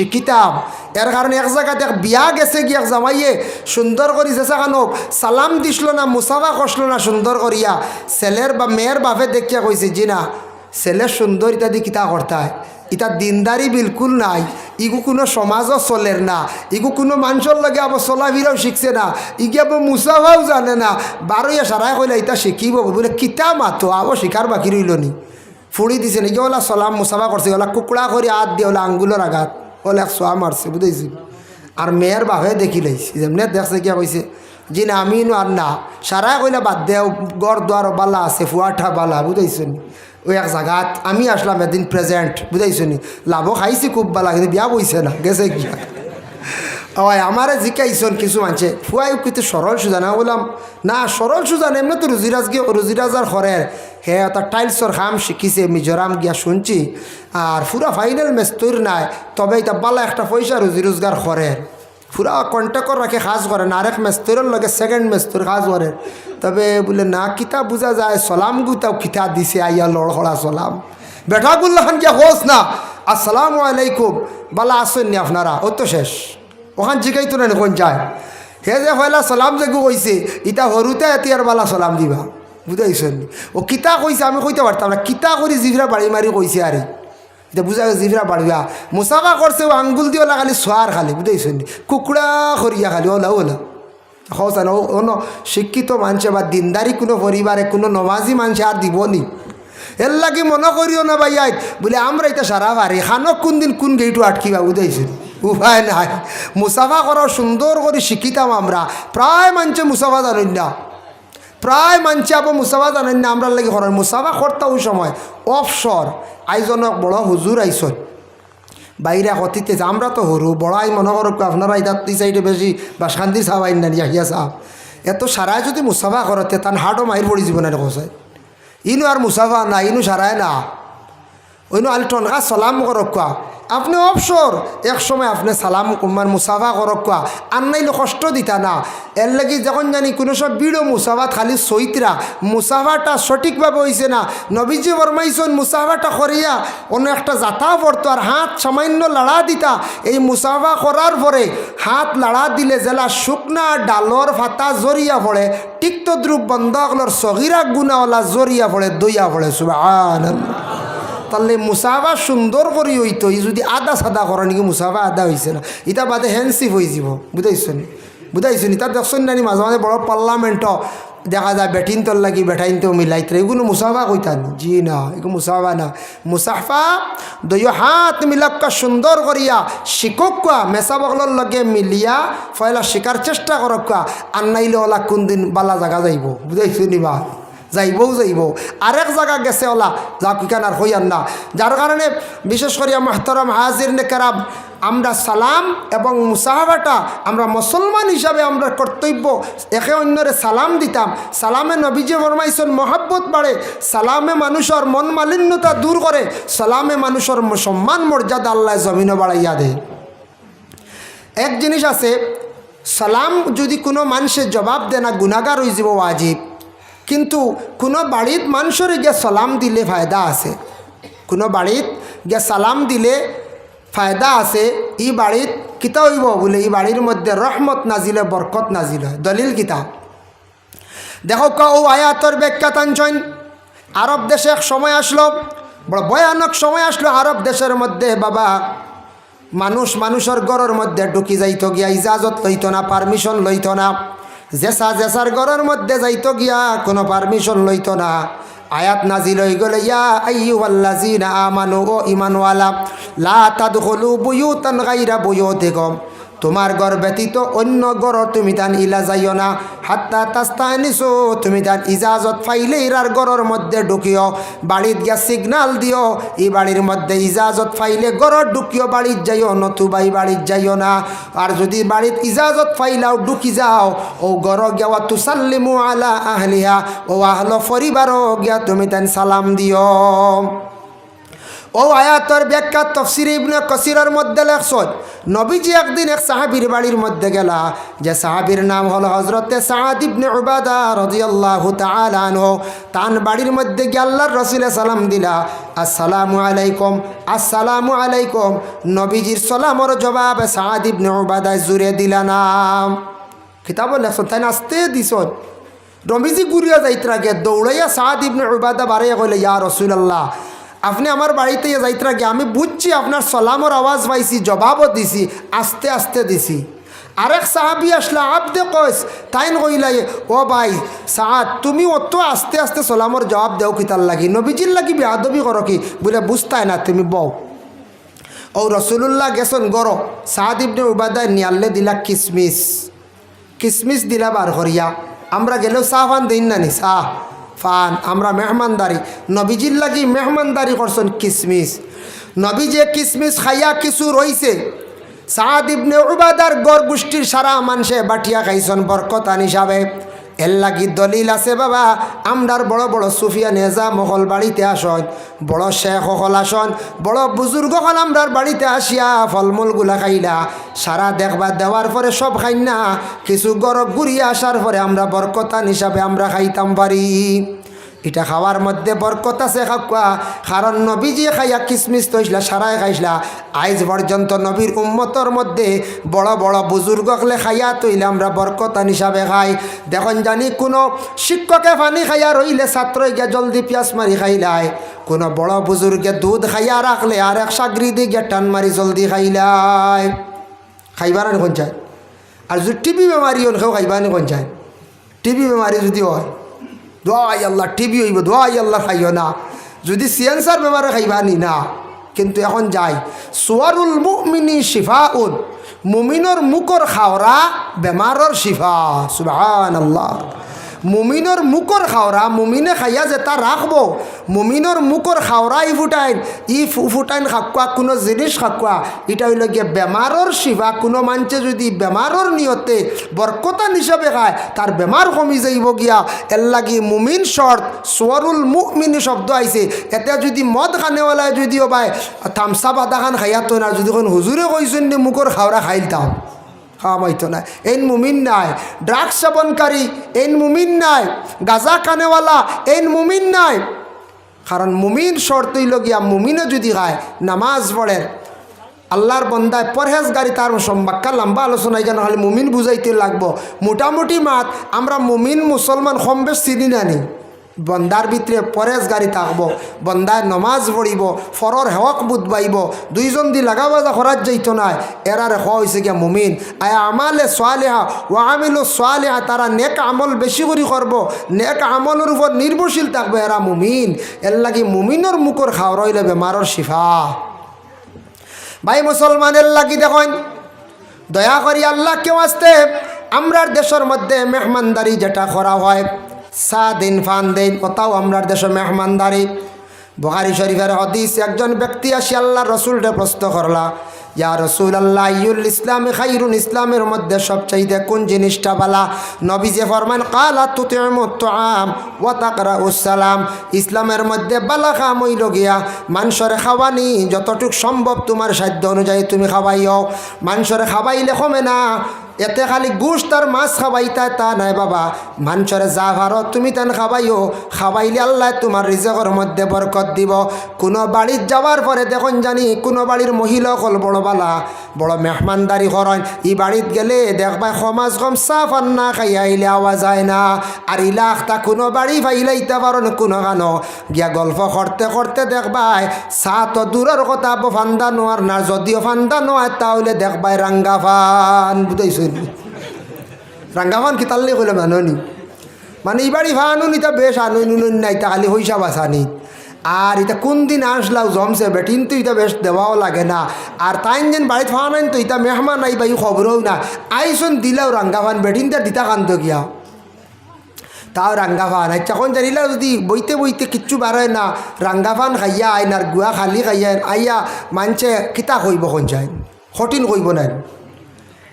শিখিতাম এর কারণে এক জায়গাতে এক বিয়া গেছে গিয়ে এক জামাইয়ে সুন্দর করি জেসা খানক সালাম দিছিল না, মুসাফা কষলো না সুন্দর করিয়া। ছেলের বা মেয়ের বাপে দেখিয়া কইছে, জি না ছেলের সুন্দর ইত্যাদি কিতা করতায় ইটা দিনদারি বিলকুল নাই। ইগু কোনো সমাজও চলের না। ইগু কোনো মানুষের লগে আবার চলাফিরাও শিখছে না। ইগে আবার মুসাফাও জানে না। বারোইয়া সারাই কইলে ইটা শিখিব বলে, কিতা মাতো আবার শিকার বাকি রইল নি। ফুড়ি দিছে নাকি? ওলা চলাম মুসাফা করছে। ওলা কুকুড়া করে হাত দিয়ে। ওলা আঙ্গুলের আঘাত। ওলা এক সোয়া মারছে বুঝেছি আর মেয়ের বাহে দেখি লাইছি যেমনি দেখছে কিয়া কইছে যে না আমি আর না। সারা কইলে বাদ দেও গড় দুয়ার বালা আছে ফুয়াঠা বালা বুঝাইছো নি? ওই এক জায়গাত আমি আসলাম এদিন প্রেজেন্ট বুঝাইছো নি? লাভও খাইছি খুব বালা, কিন্তু বিয়া বইছে না, গেছে গিয়া ওই আমারে জিকাইছন কিছু মানছে ফুয়াই কিন্তু সরল সুজা, না বললাম, না, সরল সুজা এমনি তো রুজিরাজ গিয়ে রুজিরাজার খরের হে, তার টাইলসর খাম শিখিছে মিজোরাম গিয়া শুনছি। আর পুরা ফাইনাল ম্যাচ তৈর নাই, তবে এটা বালা একটা পয়সা রুজি রোজগার খরের পুরা কন্ট্যাক্টর রাখে, কাজ করে না, আরেক ম্যাচ তৈরের লগে সেকেন্ড ম্যাচ তোর, কাজ করে। তবে বলে, না, কিতা বোঝা যায়, সলাম গুতাও কিতা দিছে, আইয়া লড়খড়া সলাম। বেটাগুল্লা খান গিয়া হোস না। আসসালামু আলাইকুম। বালা আসেননি আপনারা ও তো শেষ। ওখান জিগাইতো না কোন যায়। হে যে হয়লা সালাম যে কইছে ইটা সৰুতে এতিয়াৰ বালা সালাম দিবা। বুঝাইছেন ও কিতা কইছে, আমি কইতে পারতাম না। কিতা কৰি জিভরা বাড়ি মারি কইছে আরে এটা বুঝা গেছে জিভরা বাড়িবা মুসাফা করছে ও আঙ্গুল দিয়ে ওলা খালি সোয়ার খালি বুঝাইছেন কুকুড়া করিয়া খালি ওলা ওলা হসান অন্য শিক্ষিত মানুষে বা দিনদারি কোনো পরিবারে কোনো নমাজি মানুষে আর দিব নি। এর লাগি মনে করিও না ভাই আই বলে, আমরা এটা সারা পারি খানক কোন দিন কোন গেইটু আটকিবা বুঝাইছেন উপায় নাই। মুসাফা করা সুন্দর করে শিখিতাম আমরা। প্রায় মানুষে মুসাফা জানেন না। প্রায় মানুষে আবার মুসাফা জানেন না আমরা লাগে করার। মুসাফা করতে ওই সময় অফসর আইজন বড় হুজুর আইসন। বাইরে কতিতে আমরা তো হরু বড়াই মনে করো আপনারা এই সাইডে বেশি বা শান্তি চাবাই না ইয়াহিয়া চাহ এত সারাই যদি মুসাফা করতে তান হাটও মাইর পড়ি যাব না কসাই ইনু আর মুসাফা না, ইনু সারায় না। ওইনু আলি টনকা সালাম করক আপনি অবসর। এক সময় আপনি সালাম মানে মুসাফা করক কোয়া। আর নাইলে কষ্ট দিতা না। এর লাগি যখন জানি কোনো সব বিড়ো মুসাফাত খালি সৈতরা মুসাফাটা সঠিকভাবে হয়েছে না। নবীজি বর্মাইছন মুসাফাটা করিয়া অন্য একটা জাতা পড়তো আর হাত সামান্য লাড়া দিতা। এই মুসাফা করার পরে হাত লাড়া দিলে জেলা শুকনা ডালর ফাতা জরিয়া পড়ে। টিক্ত দ্রুপ বন্ধ হলর সগিরা গুনাওয়ালা জরিয়া পড়ে, দইয়া পড়ে সুবাহ তাহলে মুসাফা সুন্দর করি হইতো, ই যদি আদা সাদা করে নাকি মুসাফা আদা হয়েছে না। ইটা বাদে হ্যান্সিপ হয়ে যাব, বুঝাইছেন? বুঝাইছেন? ইটা দেখছেন নানি মাঝে মাঝে বড় পার্লামেন্ট দেখা যায় বেটিন তোর লাগি বেটাইন তো মিলাইতে এগুলো মুসাফা কইতান জি না এগুলো মুসাফা না। মুসাফা দই হাত মিলাক্কা সুন্দর করিয়া শিকক কোয়া মেসা বগলর লগে মিলিয়া ফয়লা শিকার চেষ্টা করক কোয়া আর নাইলে ওলা কোনদিন বালা জাগা যাইব বুঝাইছো নিবা যাইবও যাইব আরেক জায়গা গেছে ওলা, যা কিখান আর হইয়ান না। যার কারণে বিশেষ করে মাহতরম হাজির নেকেরাম আমরা সালাম এবং মুসাহাবাটা আমরা মুসলমান হিসাবে আমরা কর্তব্য, একে অন্যরে সালাম দিতাম। সালামে নবীজে ফরমাইছেন, মহাব্বত বাড়ে, সালামে মানুষের মন মালিন্যতা দূর করে, সালামে মানুষের সম্মান, মর্যাদা আল্লাহ জমিনও বাড়াইয়া দেয় এক জিনিস আছে, সালাম যদি কোনো মানুষের জবাব দেয় না গুণাগার হয়ে যাব ওয়াজিব। কিন্তু কোনো বাড়িত মানুষের গিয়ে সালাম দিলে ফায়দা আছে। কোনো বাড়িত গিয়ে সালাম দিলে ফায়দা আছে, ই বাড়িত কিতা হইব বলে এই বাড়ির মধ্যে রহমত নাজিলে বরকত নাজিল হয়। দলিল কিতা দেখো ক, ও আয়াতর ব্যাখ্যা টানছেন আরব দেশে এক সময় আসলো, বড় ভয়ানক সময় আসলো আরব দেশের মধ্যে, বাবা। মানুষ মানুষের গড়ের মধ্যে ঢুকি যাইতো গিয়া, ইজাজত লইতো না, পারমিশন লইতো না। জেসা জেসার ঘরের মধ্যে যাইতো গিয়া, কোনো পারমিশন লইত না। আয়াত নাজিল হয়ে গেল, ইয়া আইয়ুহাল্লাযিনা আমানু, ও ঈমানওয়ালা লা তাদখুলু বুয়ুতান গায়রা বুয়ুতিকুম। তোমার ঘর ব্যতীত অন্য ঘর তুমি তান ইলা যাইও না। হাত্তা তাস্তানিসো, তুমি তান ইজাজত পাইলে ইরার ঘরের মধ্যে ঢুকিও। বাড়িত গিয়া সিগনাল দিও, এই বাড়ির মধ্যে ইজাজত ফাইলে ঘরত ঢুকিও বাড়িত যাইও নতুবাই বাড়িত যাইও না। আর যদি বাড়িত ইজাজত ফাইলাও ঢুকি যাও, ও ঘর গিয়া তুসাল্লিমু আলা আহলিহা, ও আহল পরিবারও গিয়া তুমি তান সালাম দিও। ও আয়াতর ব্যাখ্যা তফসির ইবনে কসিরের মধ্যে লেখছন, নবীজি একদিন এক সাহাবির বাড়ির মধ্যে গেলা, যে সাহাবির নাম হল হজরতে সাহাদ ইবনে উবাদা রাদিয়াল্লাহু তাআলা আনহু। তান বাড়ির মধ্যে গিয়ে আল্লাহর রসুলে সালাম দিলা, আসসালামু আলাইকুম আসসালামু আলাইকুম। নবীজির সালামর জবাব সাহাদ ইবনে উবাদা জুড়ে দিলা নাম। কিতাব লেখছন, তাই নাচতে দিছন। রমিজি গুরিয়া যাইত্রা গে দৌড়াইয়া সাদ ইবনে উবাদা বাড়াইয়া কইলে, ইয়া রসুলাল্লাহ আপনি আমার বাড়িতে যাইত্রা গে আমি বুঝছি আপনার সলামর আওয়াজ পাইছি, জবাবও দিছি, আস্তে আস্তে দিছি। আরেক সাহাবি আসলা, আবদে কইস? তাইন কইলাই ও ভাই সাদ তুমি অত আস্তে আস্তে সলামর জবাব দেও কিতার লাগি? নবীজির লাগি বেয়াদবি করো কি? বলে, বুঝতাই না, তুমি বউ। ও রসুল্লাহ গেছন গর। সাদ ইবনে উবাদায় নিয়াল্লে দিলা, কিসমিস। কিসমিস দিলা বার করিয়া। আমরা গেলেও চাহ ফান দিন না নি চাহ ফান, আমরা মেহমানদারি। নবীজির লাগি মেহমানদারি করছেন কিসমিস। নবী যে কিসমিস খাইয়া কিছু রইছে। সাদ ইবনে উবাদার গড় গোষ্ঠীর সারা মানুষে বাটিয়া খাইছন বরকতান হিসাবে। এর লাগি দলিল আছে বাবা। আমরার বড় বড় সুফিয়া নেজা মহল বাড়িতে আসন, বড় শেখ হল আসন, বড় বুজুর্গ হল আমরার বাড়িতে আসিয়া ফলমূলগুলা খাইলা। সারা দেখবা দেওয়ার পরে সব খাই না, কিছু গরব ঘুরিয়ে আসার পরে আমরা বরকতান হিসাবে আমরা খাইতাম পারি এটা খাওয়ার মধ্যে বরকত আছে খাকুয়া কারণ নবীজি খাইয়া কিসমিস তৈসলা সারাই খাইসলা আইজ পর্যন্ত নবীর উম্মতর মধ্যে বড় বড় বুজুর্গকলে খাইয়া তৈলে আমরা বরকতান হিসাবে খাই। দেখুন, জানি কোনো শিক্ষকে পানি খাইয়া রইলে ছাত্র গিয়া জলদি পিয়াজ মারি খাইলাই কোনো বড় বুজুর্গে দুধ খাইয়া রাখলে আর এক সাগরিদি গিয়া টান মারি জলদি খাইলাই খাইবার আনি কোন চায় আর যদি টিবি বেমারি হন কেউ খাইবা আনি কোন চায় টিবি বেমারি যদি হয় দোয়াই আল্লাহ, টিভি হইব দোয়া আই আল্লাহ খাইও না। যদি সিয়েন্সার বেমারে খাইবা নি, না। কিন্তু এখন যাই। সোয়ারুল মুমিনি শিফা উন মুমিনর মুকর খাওরা বেমারর শিফা সুবাহ আল্লাহ মুমিনর মুকর খাওরা মুমিনে খাইয়া যে তা রাখব মুমিনর মুকর খাওরা ই ফুটাইন। ই ফুটাইন খাকুয়া কোনো জিনিস খাকুয়া এটা হইল গিয়ে বেমারর শিফা কোনো মানছে যদি বেমারর নিয়তে বরকতান হিসাবে খায় তার বেমার কমি যাইব গিয়া। এর লাগি মুমিন শর্ত সোয়ারুল মুমিন শব্দ আইছে এতে যদি মদ খানেওয়ালায় যদিও বাই থামসা বাদা খান খাইয়া তো না যদি হুজুরে কইছেন নি মুখর খাওয়া খাইলতাম পাইতো না। এন মুমিন নাই ড্রাগস সেবনকারী, এন মুমিন নাই, গাজা কানেওয়ালা এন মুমিন নাই। কারণ মুমিন শর্তই লগিয়া মুমিনও যদি খায়, নামাজ পড়ে, আল্লাহর বন্দায় পরহেজগারি তার সম্বাক্কা লম্বা আলোচনা এখানে হলে মুমিন বুঝাইতে লাগবো। মোটামুটি মাত, আমরা মুমিন মুসলমান কম বেশ চিনি নানি বন্দার ভিতরে পরেজগারি থাকব, বন্দায় নমাজ পড়িব, ফরর হেওয়াক বুধবাইব দুইজন দি লাগা বাজা খরাত যাইত নাই, এরারে হওয়া হয়েছে গিয়া মুমিন। আয় আমালে সোয়ালেহা ও আমিলো সোয়ালেহা তারা নেক আমল বেশি করে করব নেক আমলের উপর নির্ভরশীল থাকবে এরা মুমিন। এর লাগি মুমিনের মুখর খাওয়া রইলে বেমারর শিফা। ভাই মুসলমানের লাগি দেখেন, দয়া করি আল্লাহ কেউ আসতে আমরার দেশের মধ্যে মেহমানদারি যেটা করা হয় সা দিন ফান দিন কোথাও আমরার দেশে মেহমানদারি। বহারি শরীফের হদিস, একজন ব্যক্তি আসি আল্লাহ রসুলটা প্রশ্ন করলা, ইয়া রসুল আল্লাহ ইউল ইসলাম খাইরুন, ইসলামের মধ্যে সবচাইতে কোন জিনিসটা বালা নবী যে ফরমান, কালা তুতাম ও তাকরা উসালাম ইসলামের মধ্যে বালা খাম হইল গিয়া মানুষের খাওয়ানি যতটুক সম্ভব তোমার সাধ্য অনুযায়ী তুমি খাওয়াইও। মানুষের খাওয়াইলে কমে না। এতে খালি গুস তার মাছ খাওয়াইতা তা নাই বাবা। মানুষের যা ভারো তুমি তেন খাওয়াইও খাওয়াইলে আল্লাহ তোমার রিজেকর মধ্যে বরকত দিব। কোনো বাড়ির যাওয়ার পরে দেখুন জানি, কোনো বাড়ির মহিলা কল বড় বালা। বড় মেহমানদারি করেন। ই বাড়িত গেলে দেখবাই সমাজ কম সাফ আন্না খাই আইলে আওয়া যায় না। আর ইলাখ তা কোনো বাড়ি ফাইলাইতে পারেন কোনো গানো। গিয়া গল্প করতে করতে দেখবাই চা তো দূরের কথা ফান্দা নোয়ার না। যদিও ফান্দা নোয়ার, তাহলে দেখবাই রাঙ্গা ফান। বুঝাইছো? রাঙ্গাফান কি তাল্লে কইলে মাননি? মানে ইবাড়ি ভানু নিতা বেশ আনুন নুন নাই তা খালি হইসা বাসানি। আর এটা কোন দিন আসলাও জমছে বেটিন তো এটা বেশ দেওয়াও লাগে না। আর তাইন যেন বাড়িত ফাওয়া নাই তো এটা মেহমান নাই বা খবরও না। আইসন দিলাও রাঙ্গাফান বেটিন তা দিতা কান্ত গিয়া। তাও রাঙ্গাফান আচ্ছা কোন জানিলা যদি বইতে বইতে কিচ্ছু বারয় না, রাঙ্গাফান খাইয়া আইন আর গুয়া খালি খাইয়া আইয়া মানছে কিতা কইব কোন যায় কঠিন কইব না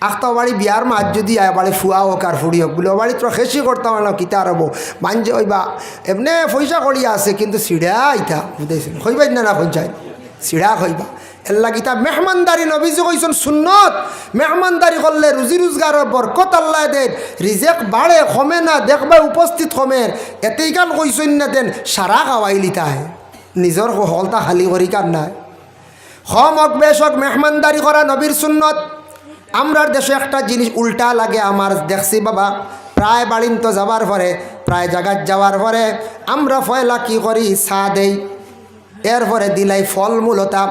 আখতা বাড়ি বিয়ার মাছ যদি আয় বাড়ি ফুয়া হোক আর ফুড়ি হোক, বলে বাড়ি তোরা খেসি করতাম না কিতা রব মানছে ওইবা এমনি পয়সা করিয়া আছে, কিন্তু সিড়া আইতা বুঝাইছিল হইবাই না না পঞ্চায়েত? চিড়া হইবা। এর লাগিতা মেহমানদারি নবীজি কইছেন সুন্নত। মেহমানদারি করলে রুজি রোজগারের বরকত আল্লাহ দেন। রিজেক বাড়ে, কমে না, দেখবা উপস্থিত কমের এতেই কান কইছেন না দেন, সারা খাওয়াইলি তাই নিজর হলতা খালি করি কান নাই? হম হক বেশ মেহমানদারি করা নবীর সুন্নত। আমরার দেশে একটা জিনিস উল্টা লাগে আমার, দেখছি বাবা, প্রায় বাড়িন তো যাবার পরে, প্রায় জায়গায় যাওয়ার পরে, আমরা ফয়লা কি করি, চা দেই। এরপরে দিলাই ফলমূলতা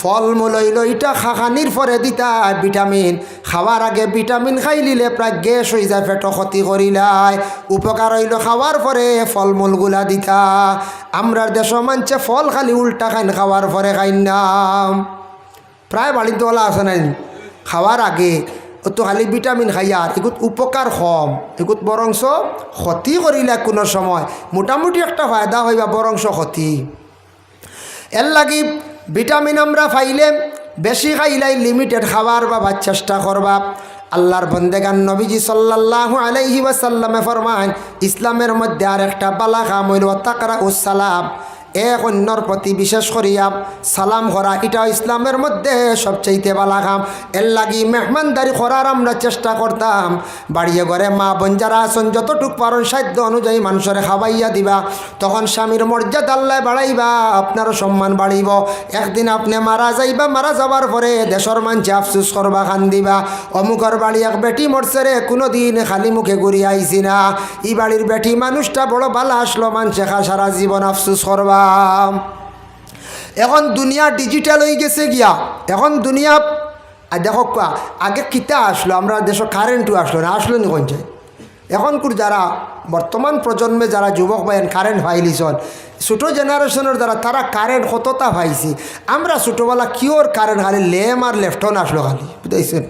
ফলমূল হইল ইটা খাখানির পরে দিতা ভিটামিন। খাওয়ার আগে ভিটামিন খাই লিলে প্রায় গ্যাস হয়ে যায় পেট ক্ষতি করিলাই উপকার হইল খাওয়ার পরে ফলমূলগুলা দিতা। আমরার দেশ মানছে ফল খালি উল্টা খাইন, খাওয়ার পরে খাইন নাম প্রায় বাড়িতে ওলা আছে নাই। খাওয়ার আগে তো খালি ভিটামিন খাইয়ার এগুত উপকার কম, এগুত বরংশ ক্ষতি করিলে কোনো সময়। মোটামুটি একটা ফায়দা হইবা বরংশ ক্ষতি। এর লাগি ভিটামিন আমরা পাইলে বেশি খাইলাই লিমিটেড খাবার বা চেষ্টা করবা আল্লাহর বন্দেগান নবীজি সাল্লাল্লাহু আলাইহি ওয়াসাল্লামে ফরমান ইসলামের মধ্যে আর একটা বালা কাম হইল তাকরা উসালাম এক অন্যর প্রতি বিশেষ করিয়া সালাম করা, এটা ইসলামের মধ্যে সবচাইতে বালা কাম। এর লাগি মেহমানদারি করার আমরা চেষ্টা করতাম। বাড়িয়ে ঘরে মা বোন যারা আছেন, যতটুক পারেন সাধ্য অনুযায়ী মানুষের খাবাইয়া দিবা। তখন স্বামীর মর্যাদা আল্লাহ বাড়াইবা, আপনারও সম্মান বাড়িব। একদিন আপনি মারা যাইবা, মারা যাবার পরে দেশর মানছে আফসুস করবা খান দিবা। অমুকর বাড়ি এক বেটি মরছে রে কোনো দিন খালি মুখে ঘুরি আইছি না। ই বাড়ির বেটি মানুষটা বড় বালা আসলো, মানছে খা সারা জীবন আফসুস করবা। এখন দুনিয়া ডিজিটাল হয়ে গেছে গিয়া। এখন দুনিয়া আর দেখো আগে কিতা আসলো? আমরা দেশ কারেন্টও আসলো, না আসলো নি কোনছে এখনকার যারা বর্তমান প্রজন্মে যারা যুবক ভাইন কারেন্ট ভাইলিছন ছোটো জেনারেশনের দ্বারা তারা কারেন্ট কতটা ভাইছি? আমরা ছোটোবেলা কিওর কারেন্ট খালি লেম আর লেফটন আসলো খালি, বুঝাইছেন?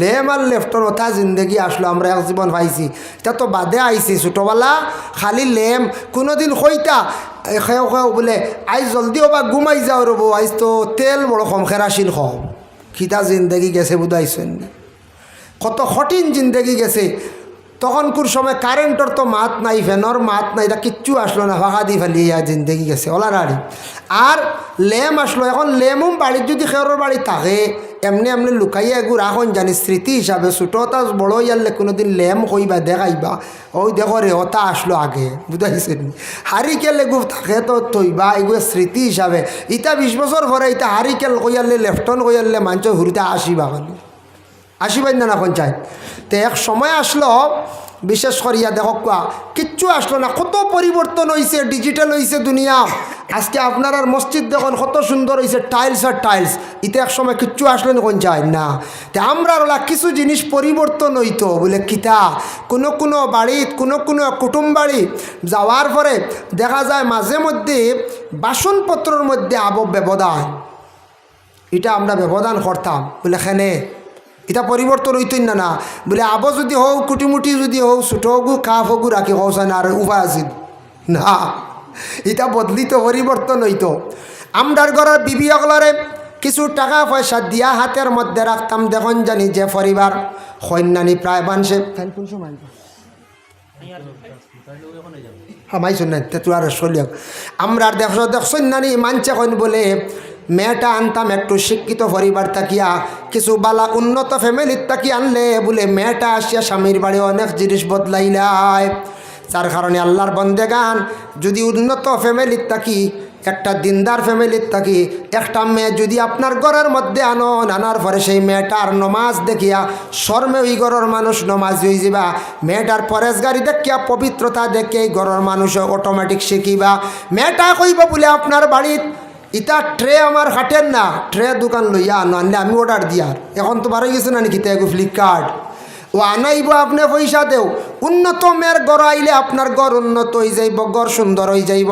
লেম আর লেফটর কথা জিন্দগি আসলো, আমরা এক জীবন পাইছি। এটা তো বাদে আইছি, ছোটোবেলা খালি লেম, কোনোদিন কইতা খেও খেও বোলে, আইজ জলদি হবা গুমাই যাও রব আইজ তো তেল বড় কম খেরাসিন কম। খিতা জিন্দগি গেছে বুধাইছেন কত কঠিন জিন্দগি গেছে। তখনকুর সময় কারেন্টর তো মাত নাই ফ্যানর মাত নাই, এটা কিচ্ছু আসলো না, ফাঁকা দি ফেলি, ইয়া জিন্দগি গেছে ওলারারি আর লেম আসলো, এখন লেমও বাড়ির যদি খেরোর বাড়ি থাকে, এমনি এমনি লুকাইয়া এগু রাখন জানি, স্মৃতি হিসাবে ছোটোটা বড় ইয়ারলে কোনোদিন লেম কইবা দেখাইবা ওই দেখো রে ওটা আসলো আগে বুঝাইছেন হারিকেল এগু থাকে তো থইবা এগু স্মৃতি হিসাবে ইটা বিশ বছর পরে ইটা হারিকেল কইয়ারলে লেফটন কইয়ারলে মানুষ হুরিতে আসিবা খালি। আসিবেন না, পঞ্চায়েত। তো এক সময় আসলো বিশেষ করিয়া দেখক কোয়া কিচ্ছু আসলো না, কত পরিবর্তন হয়েছে ডিজিটাল হয়েছে দুনিয়া। আজকে আপনার আর মসজিদ দেখুন কত সুন্দর হয়েছে টাইলস আর টাইলস ইতে এক সময় কিচ্ছু আসলো না কোন যায়? না। তে আমরা ওলা কিছু জিনিস পরিবর্তন হইতো বলে কিতা। কোনো কোনো বাড়িত কোনো কোনো কুটুম বাড়ি যাওয়ার পরে দেখা যায় মাঝে মধ্যে বাসনপত্রর মধ্যে আব ব্যবধান এটা আমরা ব্যবধান করতাম বলে খেনে এটা পরিবর্তন হইতই না না। বলে আবো যদি হোক কুটিমুটি যদি হোক ছোট হোক কাপ হোক রাখি হওয়া না আর উপায় আছিল না এটা বদলিত পরিবর্তন হইতো। আমরার ঘরের বিবি অগলরে কিছু টাকা পয়সা দিয়া হাতের মধ্যে রাখতাম, দেখুন জানি যে পরিবার সৈন্যানি প্রায় বানছে। কোন সময় হামাই শুনেন তে তুই আর চলিয়াক আমরা দেখ দেখছেন নানি মানছে কইন বলে মেয়েটা আনতাম একটু শিক্ষিত পরিবার তাকিয়া, কিছু বালা উন্নত ফ্যামিলির তাকি আনলে বলে, মেয়েটা আসিয়া স্বামীর বাড়ি অনেক জিনিস বদলাইলায় যার কারণে আল্লাহর বন্দে গান। যদি উন্নত ফ্যামিলির তাকি, একটা দিনদার ফ্যামিলির থাকি একটা মেয়ে যদি আপনার ঘরের মধ্যে আনো, আনার পরে সেই মেয়েটার নমাজ দেখিয়া, শর্মে ওই ঘরের মানুষ নমাজ হয়ে যাবা মেয়েটার পরেশগারি দেখিয়া, পবিত্রতা দেখে এই ঘরের মানুষ অটোমেটিক শিখিবা। মেয়েটা কইবা বলে, আপনার বাড়িত ইটা ট্রে আমার হাটেন না। ট্রে দোকান লইয়া আনো, আনলে আমি অর্ডার দিয়ার এখন তো বারো গেছে না নাকি তেগু ফ্লিপকার্ট ও আনাইব আপনি পয়সা দেও। উন্নত মেয়ের গড় আইলে আপনার গড় উন্নত হয়ে যাইব, গড় সুন্দর হয়ে যাইব।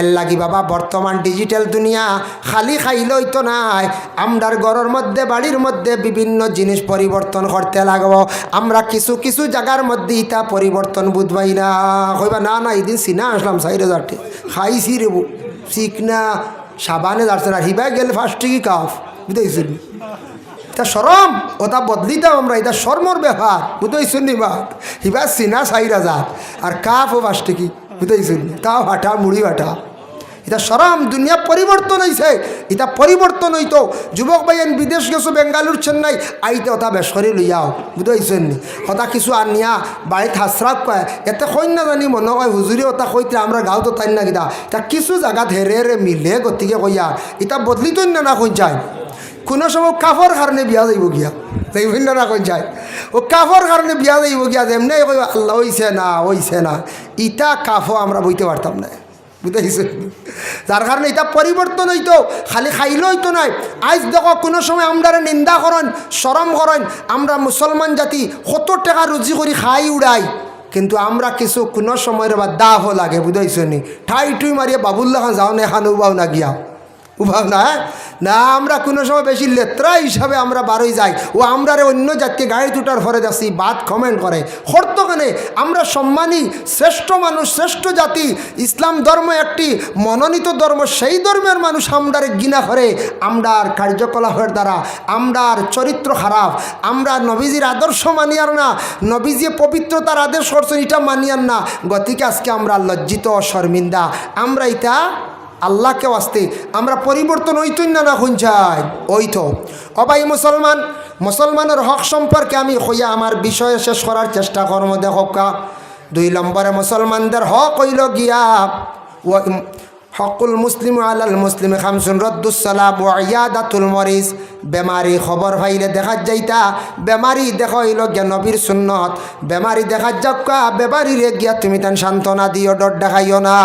এর লাগি বাবা বর্তমান ডিজিটাল দুনিয়া খালি খাইলই তো নাই। আমরার ঘরের মধ্যে বাড়ির মধ্যে বিভিন্ন জিনিস পরিবর্তন করতে লাগব। আমরা কিছু কিছু জায়গার মধ্যে ইটা পরিবর্তন বুঝবাই না। কইবা না না, এদিন সিনা আসলাম সাইড হাজারটি খাইছি রে শিখনা সাবানে যাচ্ছে না, হিবায় গেলে ফার্স্ট কি কাফ? বুঝতেছেন এটা সরম, ওটা বদলি দাও আমরা, এটা শর্মর ব্যাপার নি বা হিবা সিনা সাইরা যাত আর কাফ ও ফার্স্ট কি বুঝতেছেন তাও হাঁটা, মুড়ি হাঁটা। এটা সরম দুনিয়া পরিবর্তন হয়েছে এটা পরিবর্তন হইতো। যুবক ভাইয়েন বিদেশ গেছো, বেঙ্গালুর, চেন্নাই, আইতে ওটা বেসরি লইয়াও। বুঝাইছেন নি ওটা কিছু আর নিয়া বাড়িত হাসরাক কয়, এতে না জানি, মনে হয় হুজুরি ওটা কইতে আমরা গাঁও তো তাই না কিতা তা কিছু জায়গাত হেরে হেরে মিলে গতিকে কইয়া এটা বদলিত না না কই যায়। কোনো সময় কাফর কারণে বিয়া যাইব গিয়া যাইবেন না কই যায়। ও কাফর কারণে বিয়া যাইব গিয়া যেমনি আল্লাহ হইছে না হইছে না। ইটা কাফো আমরা বইতে পারতাম না। বুঝাইছে। যার কারণে এটা পরিবর্তন হইতো, খালি খাইলে হইতো নাই। আজ দেখো কোনো সময় আমরা নিন্দা করেন সরম করেন আমরা মুসলমান জাতি কত টাকা রুজি করি খাই উড়াই কিন্তু আমরা কিছু কোনো সময়ের বা দাহ লাগে বুঝাইছো নি? ঠাই টুই মারিয়ে বাবুল্লাহ খান যাও না এখানে বাও না গিয়া উভাব না? না, আমরা কোনো সময় বেশি লেত্রা হিসাবে আমরা বারোই যাই। ও আমরা অন্য জাতকে গাড়ি তুটার ফরে যাচ্ছি, বাদ কমেন্ট করে। হর্তখানে আমরা সম্মানী শ্রেষ্ঠ মানুষ, শ্রেষ্ঠ জাতি, ইসলাম ধর্ম একটি, মনোনীত ধর্ম, সেই ধর্মের মানুষ আমরারে গিনা করে। আমরার কার্যকলাপের দ্বারা আমরার চরিত্র খারাপ। আমরা নবীজির আদর্শ মানিয়ার না, নবীজি পবিত্রতার আদেশ করছেন, এটা মানিয়ার না। গতিকে আজকে আমরা লজ্জিত, শর্মিন্দা। আমরা এটা আল্লাহকে আসতে আমরা পরিবর্তন হইতই না না ওই তো। অবাই মুসলমান, মুসলমানের হক সম্পর্কে আমি হইয়া আমার বিষয়ে শেষ করার চেষ্টা করম দেখা দুই নম্বরে মুসলমানদের হক হইল গিয়া হকুল মুসলিম আলাল মুসলিম খামসুন রদ্দুসালাম ও ইয়াদাতুল মরিস। বেমারি খবর ভাইলে দেখা যাইতা, বেমারি দেখাইল গিয়া নবীর সুন্নত। বেমারি দেখা যাক বেমারিরে গিয়া তুমি তান সান্ত্বনা দিও, ডট দেখাইও না।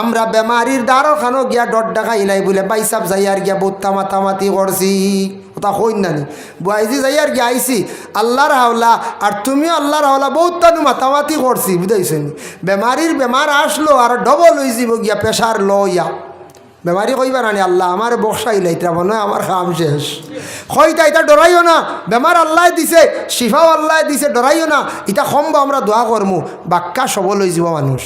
আমরা বেমারির দ্বারখানো গিয়া ডট দেখাইলাই বলে বাইসাব যাইয়ার গিয়া বুত্তা মাতামাতি করছি। ওটা হইন নানি। বুয়াইজি যাইয়ার গিয়া আইসি। আল্লাহর হাওলা, আর তুমিও আল্লাহর হাওলা বহুত তানু মাতামাতি করছি, বুঝাইছেন বেমারির বেমার আসলো আর ডবল হয়ে যাব গিয়া প্রেশার লইয়া। বেমারি কইবা নানি, আল্লাহ, আমার বক্সাই লাইতরা মনে আমার খাম শেষ। কইতা এটা ডরাইও না। বেমার আল্লাহ দিছে, শিফাও আল্লাহ দিছে, ডরাইও না। এটা সম্ভ আমরা দোয়া করমু। বাক্কা সবল হয়ে যাব মানুষ।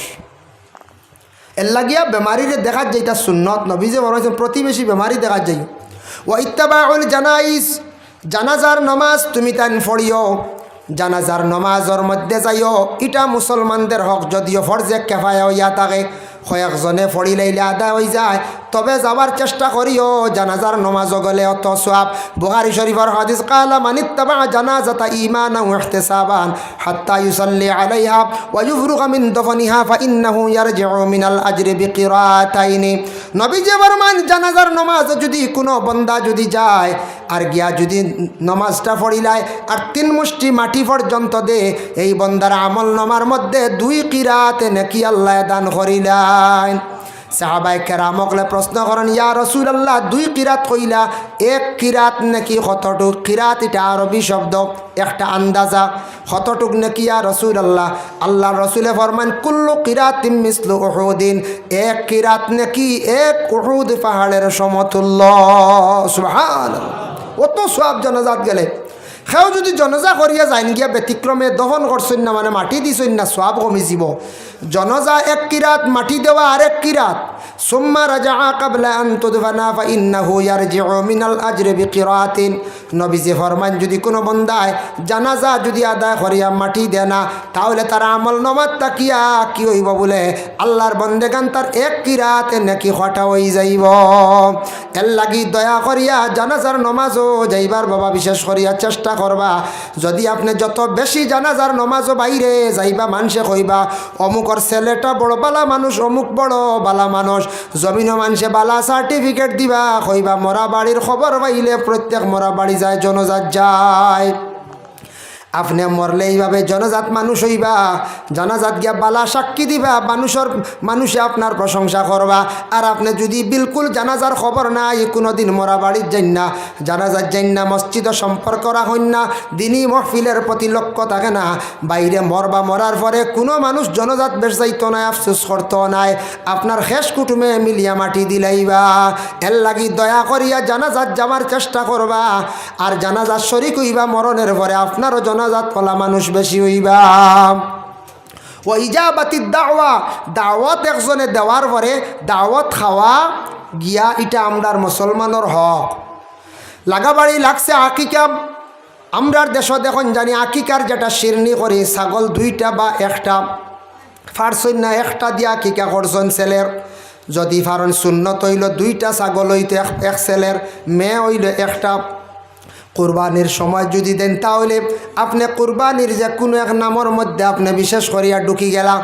এর লাগিয়া বেমারিরে দেখাত যাইতা সুন্নত। নবীজে বলাইছেন প্রতিবেশী বেমারি দেখাত যাই। ও ইত্তাবাউল জানাইস, জানাজার নমাজ তুমি তান ফড়িও জানাজার নমাজর মধ্যে যাইও ইটা মুসলমানদের হক, যদিও ফরজে কেফায় ইয়া থাকে। কয়েকজনে ফড়ি লাইলে আদা হয়ে যায়। তবে যাবার চেষ্টা করিও, জানাজার নমাজ গলে অত সোয়াব। বুহারি শরীফর হাদিস, কালা মানিত মানিত্তাবা জানাজাতা ইমানা ইহতিসাবান হাত্তা ইউসাল্লি আলাইহা ওয়া ইউফরুগা মিন দফনিহা ফাইন্নাহু ইয়ারজিউ মিনাল আজরি বিকিরাতাইনি। নবী যে বরমান, জানাজার নমাজ যদি কোনো বন্দা যদি যায়, আর গিয়া যদি নমাজটা পড়িলায়, আর তিন মুষ্টি মাটি পর্যন্ত দে, এই বন্দার আমল নমার মধ্যে দুই কিরাতে নাকি আল্লাহ দান করিলায় সাহাবাই কেরামকলে প্রশ্ন করেন, ইয়া রসুল আল্লাহ দুই কিরাত কইলা, এক কিরাত নাকি কতটুক? কিরাত এটা আরবি শব্দ, একটা আন্দাজা। কতটুক নাকি, ইয়া রসুল আল্লাহ আল্লাহ রসুলে ফরমান কুল্লু কিরাত মিসলু উহুদিন। এক কিরাত নাকি এক উহুদ পাহাড়ের সমতুল্য। সুবহান অত সব জনজাত গেলে সেও যদি জনজা করিয়া যাই গিয়া ব্যতিক্রমে দহন করছেন না মানে মাটি দিছেন না সব কমি যাব জনজা এক কিরাত মাটি দেওয়া আর এক কিরাত সুম্মা রাজা কাবলা আন্তদফানা ফা ইন্নাহু ইয়ারজিউ মিনাল আজরি বিকিরাতিন নবীজি ফরমান যদি কোনো বন্দায় জানাজা যদি আদায় করিয়া মাটি দেয় না, তাহলে তার আমল নমাত তাকিয়া কি হইব বলে? আল্লাহর বন্দেগান তার এক কিরাতে নাকি হটা হয়ে যাইব। এর লাগি দয়া করিয়া জানাজার নমাজও যাইবার বাবা বিশেষ করিয়া চেষ্টা করবা। যদি আপনি যত বেশি জানাজার নমাজও বাইরে যাইবা, মানুষে কইবা অমুকর ছেলেটা বড় বালা মানুষ, অমুক বড় বালা মানুষ জমিনও মানুষে বালা সার্টিফিকেট দিবা, কইবা মরা বাড়ির খবর পাইলে প্রত্যেক মরা বাড়ি যায়, জনজাত যায়। আপনি মরলে এইভাবে জনজাত মানুষ হইবা, জনজাত গিয়া বালা সাক্ষী দিবা, মানুষের, মানুষে আপনার প্রশংসা করবা। আর আপনি যদি বিলকুল জানাজার খবর নাই, কোনোদিন মরা বাড়ির যাইন না জানাজার যাইন না মসজিদ সম্পর্ক রাখেন না, দিনই মহফিলের প্রতি লক্ষ্য থাকে না। বাইরে মরবা মরার পরে কোনো মানুষ জনজাত বেশ নাই, আফসোস করতো নাই। আপনার শেষ কুটুমে মিলিয়া মাটি দিলাইবা। এর লাগি দয়া করিয়া জানাজাত যাওয়ার চেষ্টা করবা। আর জানাজাত শরিক হইবা মরণের পরে আপনারও জনাজাত কলা মানুষ বেশি হইবা। ও ইজাবাতির দাওয়া, দাওয়াত একজনে দেওয়ার পরে দাওয়াত খাওয়া গিয়া এটা আমরার মুসলমানের হক। লাগাবাড়ি লাগছে আকিকা। আমরার দেশ দেখুন জানি আকিকার যেটা শিরনি করি ছাগল দুইটা বা একটা। ফারসইন না, একটা দিয়া আকিকা করছেন ছেলের। যদি ফারণ শূন্যত হইল, দুইটা ছাগল হইতো এক ছেলের, মেয়ে হইল একটা। কোরবানির সময় যদি দেন, তাহলে আপনি কোরবানির যে কোনো এক নামের মধ্যে আপনি বিশেষ করিয়া ঢুকি গেলা।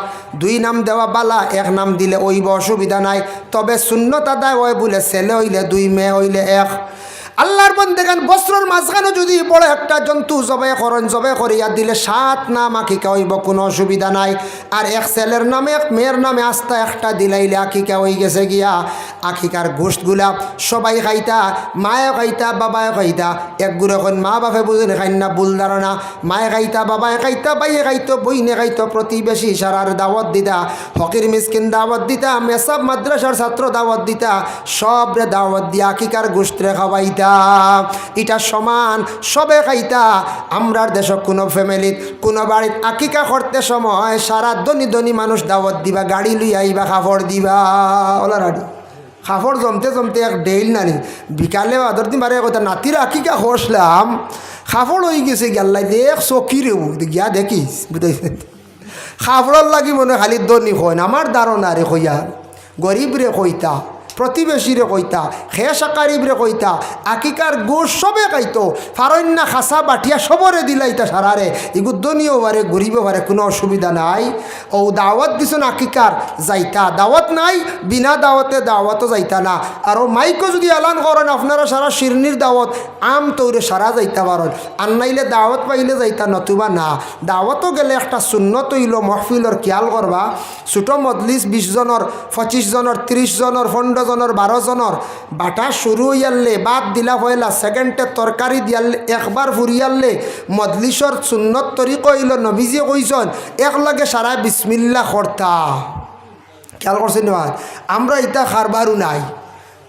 দুই নাম দেওয়া বালা, এক নাম দিলে ওইব, অসুবিধা নাই। তবে শূন্যতা দেয় ওই বলে ছেলে হইলে দুই, মেয়ে হইলে এক। আল্লাহর বন্দেগান বস্ত্রর মাঝখানে যদি বড় একটা জন্তু জবে করেন জবে করিয়া দিলে সাত নাম আকিকা হইব, কোনো অসুবিধা নাই। আর এক ছেলের নামে, এক মেয়ের নামে আস্তা একটা দিলাইলে আকিকা হয়ে গেছে গিয়া, আকিকার গোষ্ঠগুলা সবাই খাইতা মায়ে খাইতা বাবায় খাইতা। এক এখন মা বাপে বুঝেন খাই না, ভুল ধারণা। মায়ে খাইতা, বাবায় খাইতা, বাইয়ে খাইতো, বইনে খাইতো, প্রতিবেশী সারার দাওয়াত দিতা। ফকির মিসকিন দাওয়াত দিতা, মেসাব মাদ্রাসার ছাত্র দাওয়াত দিতা। সবরে দাওয়াত দিয়া আকিকার গোষ্ঠরে খাওয়াইতা। এটা সমান, সবে খাইতা। আমরার দেশ কোনো ফ্যামিলিত কোনো বাড়িত আকিকা করতে সময় সারা ধনী ধনী মানুষ দাওয়াত দিবা, গাড়ি লই আইবা, খাফড় দিবা। ওলা রাডি খাফড় জমতে জমতে এক ডেইল নানি। বিকালে আদর দিন বারে কথা নাতির আকিকা হসলাম খাফড় হয়ে গেছে গেল্লাই দেখ চকি রে গিয়া দেখিস বুঝাইছে খাফড়র লাগি মনে খালি ধনী হয় আমার ধারণা রে কইয়া। গরিব রে কইতা। প্রতিবেশীরে কইতা খেস আকারিবরে কইতা, আকিকার গোস সবে খাইতো ফারন্যা খাসা বাটিয়া সবরে দিলাইতা সারারে ইগুদ্দনীয় বারে, গরিব বারে কোনো অসুবিধা নাই। ও দাওয়াত দিছেন আকিকার, যাইতা। দাওয়াত নাই, বিনা দাওয়াতে দাওয়াতও যাইতা না। আর মাইকও যদি এলান করেন, আপনারা সারা শিরনির দাওয়াত, আম তৈরে সারা যাইতা পারেন। আর নাইলে দাওয়াত পাইলে যাইতা নতুবা না। দাওয়াতও গেলে একটা শূন্যত হইল, মহফিলর খেয়াল করবা। ছোটো মজলিস বিশ জনের, পঁচিশ জনের, ত্রিশ জনের, পনেরো জনের বারো জনের বাটা শুরু হইয়ালে বাদ দিলা হইলা সেকেন্ডে তরকারি দিয়ালে একবার ফুরিয়ালে মজলিসর সুন্নত তরিক হইল নবীজি কইসন একলগে সারা বিসমিল্লা কর্তা খেয়াল করছেন আমরা ইটা খারবারও নাই।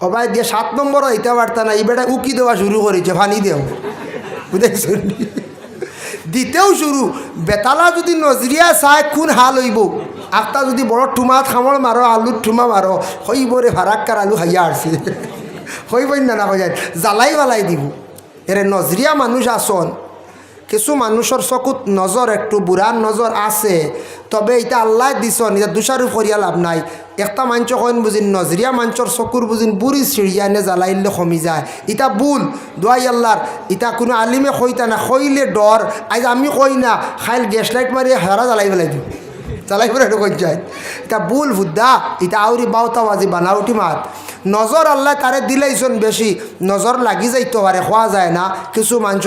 অবাই দিয়ে, সাত নম্বর ইটা বার্তা নাই। এবারে উকি দেওয়া শুরু করেছে ফানি দেও। বুঝাইছেন দিতেও শুরু। বেতালা যদি নজরিয়া চাই, কোন হাল হইব? আখটা যদি বড় টুমাত খামড় মারো আলুর ঠুমা মারো হইবরে ফারাক্কার আলু হাইয়া আসছে হইবই না না হয়ে জ্বালাই বালাই দিব। এরে নজরিয়া মানুষ আসন কিছু মানুষের চকুত নজর একটু বুড়ার নজর আছে। তবে এটা আল্লাহ দিছন এটা দুষারু করিয়া লাভ নাই। একটা মাঞ্চ কইন বুঝিন নজরিয়া মাঞ্চর চকুর বুঝিন বুড়ি চিড়িয়া এনে জ্বালাইলে কমি যায়। ইটা বুল দোয়াই আল্লাহর ইটা কোনো আলিমে কইতা না, কইলে ডর আজ আমি কই না, খাইল গ্যাস লাইট মারি হেরা জ্বালাই পেলাই দিই পরে কই যায়। এটা বুল বুদ্ধা এটা আউরি বাউতা বাজি বানাউটি মাত। নজর আল্লাহ তারে দিলাইছন বেশি নজর লাগি যাইতো পারে খোয়া যায় না, কিছু মানুষ